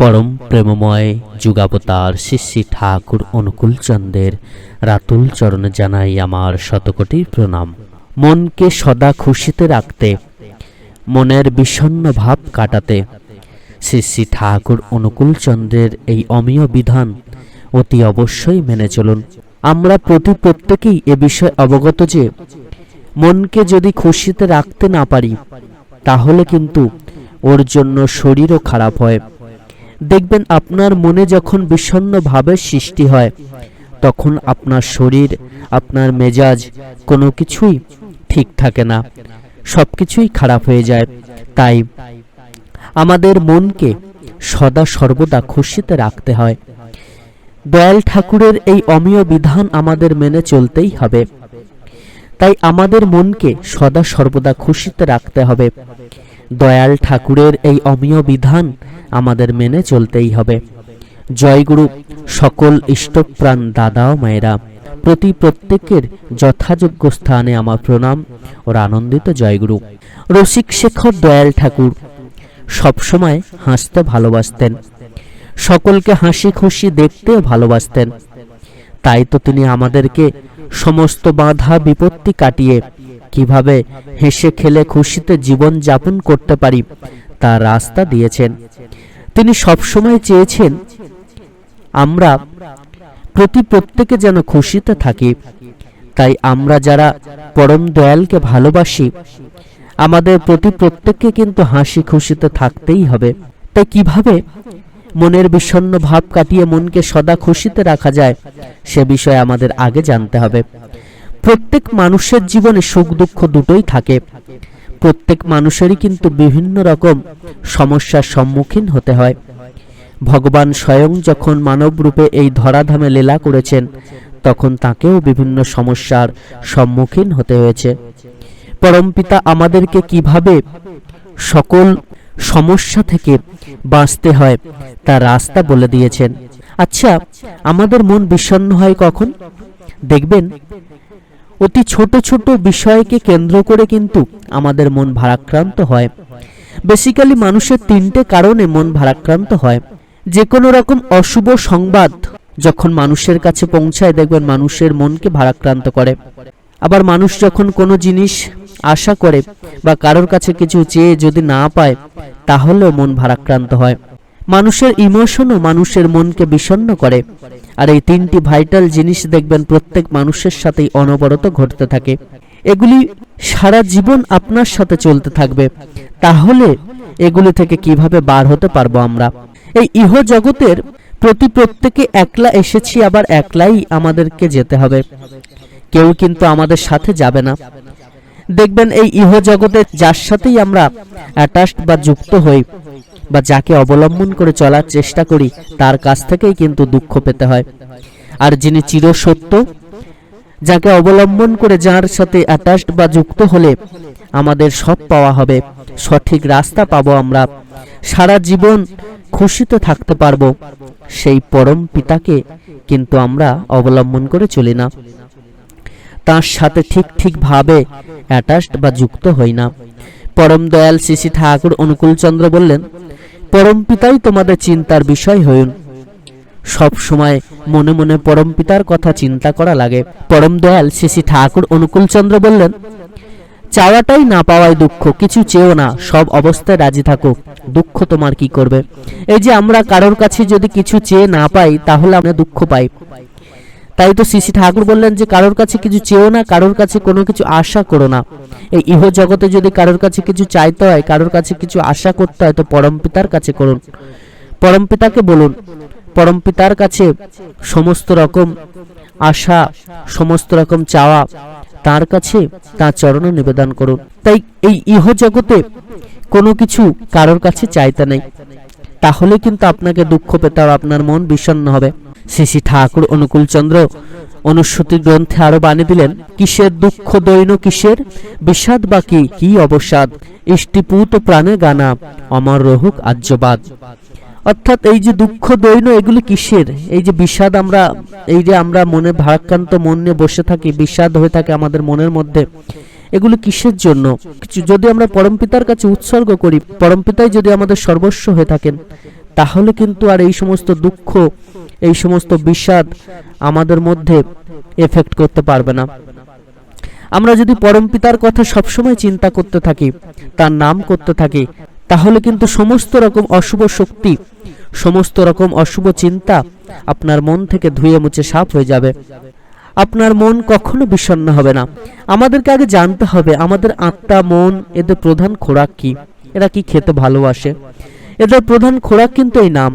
পরম প্রেমময় যুগাবতার শ্রী ঠাকুর অনুকূলচন্দ্রের রাতুল চরণে জানাই আমার শতকোটি প্রণাম। মনকে সদা খুশিতে রাখতে, মনের বিষণ্ণ ভাব কাটাতে শ্রী ঠাকুর অনুকূলচন্দ্রের এই অমীয় বিধান অতি অবশ্যই মেনে চলুন। আমরা প্রতি প্রত্যেকেই এ বিষয়ে অবগত যে, মনকে যদি খুশিতে রাখতে না পারি, তাহলে কিন্তু ওর জন্য শরীরও খারাপ হয়। দেখবেন আপনার মনে যখন বিষণ্ণ ভাবের সৃষ্টি হয়, তখন আপনার শরীর, আপনার মেজাজ কোনো কিছুই ঠিক থাকে না সব কিছুই খারাপ হয়ে যায়। তাই আমাদের মনকে সদা সর্বদা খুশিতে রাখতে হয়। দয়াল ঠাকুরের এই অমীয় বিধান আমাদের মেনে চলতেই হবে। তাই আমাদের মনকে সদা সর্বদা খুশিতে রাখতে হবে। দয়াল ঠাকুরের এই অমীয় বিধান আমাদের মেনে চলতেই হবে। জয়গুরু, সকল ইষ্টপ্রাণ দাদা ও মায়েরা, প্রতি প্রত্যেকের যথাযোগ্য স্থানে আমার প্রণাম ও আনন্দিত জয়গুরু। রসিক শেখর দয়াল ঠাকুর, সবসময় হাসতে ভালোবাসতেন। সকলকে হাসি খুশি দেখতেও ভালোবাসতেন। তাই তো তিনি আমাদেরকে সমস্ত বাধা বিপত্তি কাটিয়ে কীভাবে হেসে খেলে খুশিতে জীবন যাপন করতে পারি তার রাস্তা দিয়েছেন। তিনি সবসময় চেয়েছেন, আমরা প্রতি প্রত্যেকে যেন খুশিতে থাকি। তাই আমরা যারা পরম দয়ালকে ভালোবাসি, আমাদের প্রতি প্রত্যেককে কিন্তু হাসি খুশিতে থাকতেই হবে। তাই কীভাবে মনের বিষণ্ণ ভাব কাটিয়ে মনকে সদা খুশিতে রাখা যায়, সে বিষয়ে আমাদের আগে জানতে হবে। প্রত্যেক মানুষের জীবনে সুখ দুঃখ দুটোই থাকে। প্রত্যেক মানুষেরই কিন্তু বিভিন্ন রকম সমস্যার সম্মুখীন হতে হয়। ভগবান স্বয়ং যখন মানব রূপে এই ধরাধামে লীলা করেছেন, তখন তাকেও বিভিন্ন সমস্যার সম্মুখীন হতে হয়েছে। পরমপিতা আমাদেরকে কীভাবে সকল সমস্যা থেকে বাঁচতে হয় তার রাস্তা বলে দিয়েছেন। আচ্ছা আমাদের মন বিষণ্ণ হয় কখন? দেখবেন অতি ছোট ছোট বিষয়কে কেন্দ্র করে কিন্তু আমাদের মন ভারাক্রান্ত হয়। বেসিক্যালি মানুষের তিনটে কারণে মন ভারাক্রান্ত হয়। যে কোনো রকম অশুভ সংবাদ যখন মানুষের কাছে পৌঁছায় দেখবেন মানুষের মনকে ভারাক্রান্ত করে। আবার মানুষ যখন কোনো জিনিস আশা করে বা কারোর কাছে কিছু চেয়ে যদি না পায়, তাহলেও মন ভারাক্রান্ত হয়। মানুষের ইমোশনও মানুষের মনকে বিষণ্ণ করে। আর এই তিনটি ভাইটাল জিনিস দেখবেন প্রত্যেক মানুষের সাথেই অনবরত ঘটতে থাকে। এগুলি সারা জীবন আপনার সাথে চলতে থাকবে। তাহলে এগুলি থেকে কীভাবে বার হতে পারব আমরা? এই ইহ জগতের প্রতি প্রত্যেকে একলা এসেছি, আবার একলাই আমাদেরকে যেতে হবে। কেউ কিন্তু আমাদের সাথে যাবে না। দেখবেন এই ইহ জগতে যার সাথেই আমরা অ্যাটাচড বা যুক্ত হই। বা যাকে অবলম্বন করে চলার চেষ্টা করি, তার কাছ থেকেই কিন্তু দুঃখ পেতে হয়। আর যিনি চিরসত্য, যাকে অবলম্বন করে যার সাথে অ্যাটাচড বা যুক্ত হলে আমাদের সব পাওয়া হবে, সঠিক রাস্তা পাবো আমরা। সারা জীবন খুশিতে থাকতে পারব, সেই পরম পিতাকে কিন্তু আমরা অবলম্বন করে চলি না। তার সাথে ঠিক ঠিকভাবে অ্যাটাচড বা যুক্ত হই না। পরম দয়াল শ্রী ঠাকুর অনুকূলচন্দ্র বললেন পরম পিতাই তোমাদের চিন্তার বিষয় হইন। সব সময় মনে মনে পরম পিতার কথা চিন্তা করা লাগে। পরম দয়াল শ্রী ঠাকুর অনুকূল চন্দ্র বললেন, চাওয়াটাই না পাওয়াই দুঃখ, কিছু চেয়েও না, সব অবস্থায় রাজি থাকো। দুঃখ তোমার কি করবে? এই যে আমরা কারোর কাছে যদি কিছু চেয়ে না পাই, তাহলে আমরা দুঃখ পাই। তাই তো শ্রী ঠাকুর বললেন যে কারোর কাছে কিছু চেয়েও না, কারোর কাছে কোনো কিছু আশা করো না। এই ইহ জগতে যদি কারোর কাছে কিছু চাইতে হয়, কারোর কাছে কিছু আশা করতে হয়, তো পরম পিতার কাছে করুন। পরম পিতাকে বলুন, পরম পিতার কাছে সমস্ত রকম আশা, সমস্ত রকম চাওয়া, তার কাছে তার চরণে নিবেদন করুন। তাই এই ইহ জগতে কোনো কিছু কারোর কাছে চাইতে নেই। তাহলে কিন্তু আপনাকে দুঃখ পেতে আপনার মন বিষণ্ণ হবে। শ্রী ঠাকুর অনুকূলচন্দ্র অনুশ্রুতি গ্রন্থে আরও বানিয়ে দিলেন, কিসের দুঃখ দৈন কিসের? বিষাদ বা কি? অবসাদ? ইষ্টিপুত প্রাণে গানা, অমর রহুক আজ্যবাদ অর্থাৎ এই যে দুঃখ দৈন, এগুলি কিসের? এই যে বিষাদ আমরা, এই যে আমরা মনে ভারাক্রান্ত মন নিয়ে বসে থাকি, বিষাদ হয়ে থাকে আমাদের মনের মধ্যে। এগুলো কিসের জন্য? যদি আমরা পরমপিতার কাছে উৎসর্গ করি পরমপিতাই যদি আমাদের সর্বস্ব হয়ে থাকেন, তাহলে কিন্তু আর এই সমস্ত দুঃখ, এই সমস্ত বিষাদ আমাদের মধ্যে এফেক্ট করতে পারবে না। আমরা যদি পরমপিতার কথা সবসময় চিন্তা করতে থাকি, তার নাম করতে থাকি, তাহলে কিন্তু সমস্ত রকম অশুভ শক্তি, সমস্ত রকম অশুভ চিন্তা আপনার মন থেকে ধুয়ে মুছে সাফ হয়ে যাবে। আপনার মন কখনো বিষণ্ণ হবে না। আমাদেরকে আগে জানতে হবে, আমাদের আত্মা, মন, এদের প্রধান খোরাক কি? এরা কি খেতে ভালোবাসে? এদের প্রধান খোরাক কিন্তু এই নাম।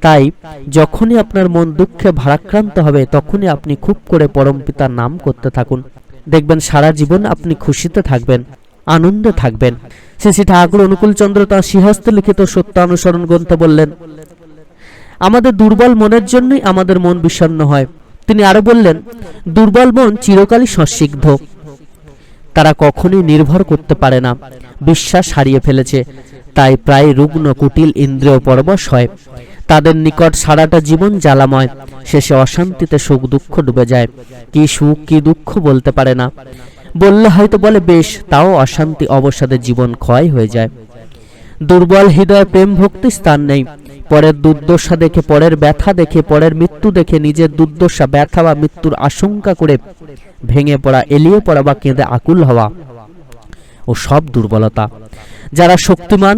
তাই, যখনই আপনার মন দুঃখে ভারাক্রান্ত হবে, তখনই আপনি খুব করে পরম পিতার নাম করতে থাকুন। দেখবেন সারা জীবন আপনি খুশিতে থাকবেন, আনন্দে থাকবেন। শ্রী শ্রী ঠাকুর অনুকূল চন্দ্র তাঁর সিংহস্তে লিখিত সত্য অনুসরণ গ্রন্থে বললেন, আমাদের দুর্বল মনের জন্যই আমাদের মন বিষণ্ণ হয়। তিনি আরও বললেন, দুর্বল মন চিরকালই সস্নিগ্ধ তারা কখনোই নির্ভর করতে পারে না। বিশ্বাস হারিয়ে ফেলেছে। তাই প্রায় রুগ্ন, কুটিল ইন্দ্রিয় পরবশ হয়। তাদের নিকট সারাটা জীবন জ্বালাময়। শেষে অশান্তিতে সুখ, দুঃখ ডুবে যায়। কি সুখ, কি দুঃখ বলতে পারে না। বললে হয়তো বলে, বেশ, তাও অশান্তি, অবসাদে জীবন ক্ষয় হয়ে যায়। দুর্বল হৃদয়ে প্রেম ভক্তি স্থান নেই। পরের দুর্দশা দেখে, পরের ব্যথা দেখে, পরের মৃত্যু দেখে নিজের দুর্দশা, ব্যথা বা মৃত্যুর আশঙ্কা করে ভেঙে পড়া, এলিয়ে পড়া বা কেঁদে আকুল হওয়া ও সব দুর্বলতা। যারা শক্তিমান,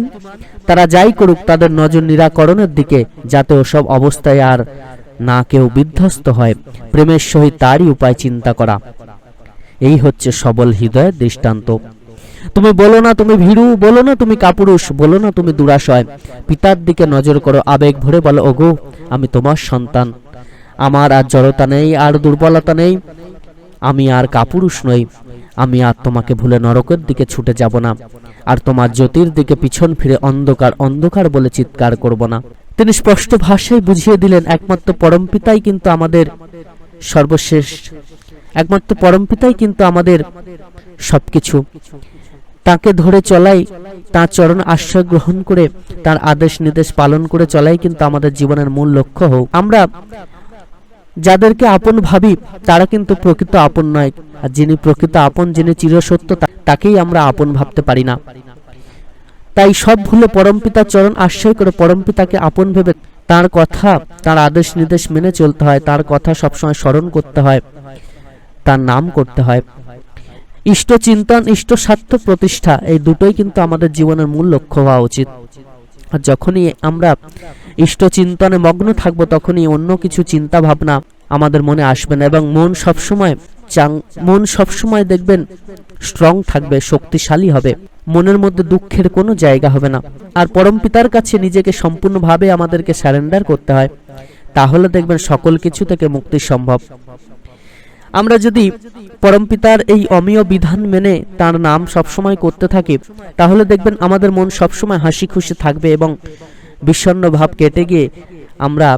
তারা যাই করুক, তাদের নজর নিরাকরণের দিকে যাতে ওসব অবস্থায় আর না কেউ বিধ্বস্ত হয়, প্রেমের সহিত তারই উপায় চিন্তা করা। এই হচ্ছে সবল হৃদয়ের দৃষ্টান্ত। তুমি বলো না তুমি ভীরু, বলো না তুমি কাপুরুষ, বলো না তুমি দুরাশয়। পিতার দিকে নজর করো, আবেগ ভরে বলো, ওগো, আমি তোমার সন্তান। আমার আর জড়তা নেই, আর দুর্বলতা নেই। আমি আর কাপুরুষ নই। আমি আর তোমাকে ভুলে নরকের দিকে ছুটে যাব না। আর তোমার জ্যোতির দিকে পিছন ফিরে অন্ধকার অন্ধকার বলে চিৎকার করব না। তিনি স্পষ্ট ভাষায় বুঝিয়ে দিলেন, একমাত্র পরমপিতাই কিন্তু আমাদের সর্বশেষ, একমাত্র পরমপিতাই কিন্তু আমাদের সবকিছু। তাকে ধরে চলাই, তার চরণ আশ্রয় গ্রহণ করে, তার আদেশ নির্দেশ পালন করে চলাই কিন্তু আমাদের জীবনের মূল লক্ষ্য হোক। আমরা যাদেরকে আপন ভাবি, তারা কিন্তু প্রকৃত আপন নয়। আর যিনি প্রকৃত আপন, যিনি চিরসত্য তাকেই আমরা আপন ভাবতে পারি না। তাই সব ভুলে পরমপিতার চরণ আশ্রয় করে পরমপিতাকে আপন ভেবে তার কথা, তার আদেশ নির্দেশ মেনে চলতে হয়। তার কথা সবসময় স্মরণ করতে হয়। তার নাম করতে হয়। ইষ্ট চিন্তন ইষ্ট স্বার্থ প্রতিষ্ঠা, এই দুটোই কিন্তু আমাদের জীবনের মূল লক্ষ্য হওয়া উচিত। আর যখনই আমরা ইষ্ট চিন্তনে মগ্ন থাকব, তখনই অন্য কিছু চিন্তা ভাবনা আমাদের মনে আসবে না এবং মন সবসময় চাং, মন সবসময় দেখবেন স্ট্রং থাকবে, শক্তিশালী হবে। মনের মধ্যে দুঃখের কোনো জায়গা হবে না। আর পরম পিতার কাছে নিজেকে সম্পূর্ণভাবে আমাদেরকে স্যারেন্ডার করতে হয়, তাহলে দেখবেন সকল কিছু থেকে মুক্তি সম্ভব। আমরা যদি পরমপিতার এই অমীয় বিধান মেনে তার নাম সবসময় করতে থাকি, তাহলে দেখবেন আমাদের মন সবসময় হাসি খুশি থাকবে এবং বিষণ্ণ ভাব কেটে গিয়ে আমরা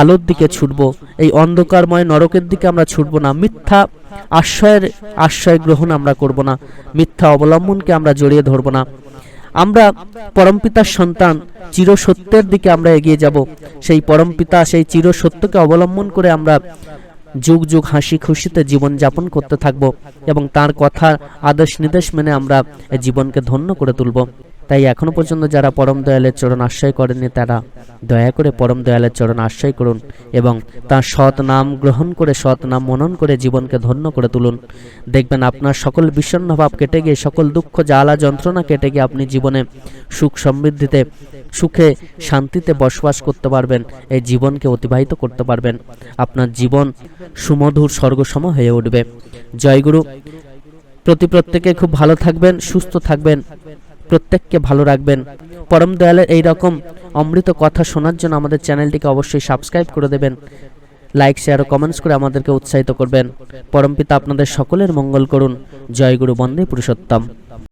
আলোর দিকে ছুটব। এই অন্ধকারময় নরকের দিকে আমরা ছুটব না। মিথ্যা আশ্রয়ের আশ্রয় গ্রহণ আমরা করব না। মিথ্যা অবলম্বনকে আমরা জড়িয়ে ধরব না। আমরা পরমপিতার সন্তান, চিরসত্যের দিকে আমরা এগিয়ে যাব। সেই পরমপিতা সেই চিরসত্যকে অবলম্বন করে আমরা যুগ যুগ হাসি খুশিতে জীবনযাপন করতে থাকব এবং তার কথা আদেশ নির্দেশ মেনে আমরা জীবনকে ধন্য করে তুলব। তাই এখনও পর্যন্ত যারা পরম দয়ালের চরণ আশ্রয় করেননি, তারা দয়া করে পরম দয়ালের চরণ আশ্রয় করুন এবং তার সৎ নাম গ্রহণ করে, সৎ নাম মনন করে জীবনকে ধন্য করে তুলুন। দেখবেন আপনার সকল বিষণ্ণ ভাব কেটে গিয়ে, সকল দুঃখ, জ্বালা, যন্ত্রণা কেটে গিয়ে আপনি জীবনে সুখ সমৃদ্ধিতে, সুখে শান্তিতে বসবাস করতে পারবেন, এই জীবনকে অতিবাহিত করতে পারবেন। আপনার জীবন সুমধুর স্বর্গসম হয়ে উঠবে। জয়গুরু, প্রতি প্রত্যেকে খুব ভালো থাকবেন, সুস্থ থাকবেন। প্রত্যেককে ভালো রাখবেন। পরম দয়ালের এই রকম অমৃত কথা শোনার জন্য আমাদের চ্যানেলটিকে অবশ্যই সাবস্ক্রাইব করে দেবেন। লাইক, শেয়ার ও কমেন্টস করে আমাদেরকে উৎসাহিত করবেন। পরমপিতা আপনাদের সকলের মঙ্গল করুন। জয় গুরু বন্দে পুরুষোত্তম।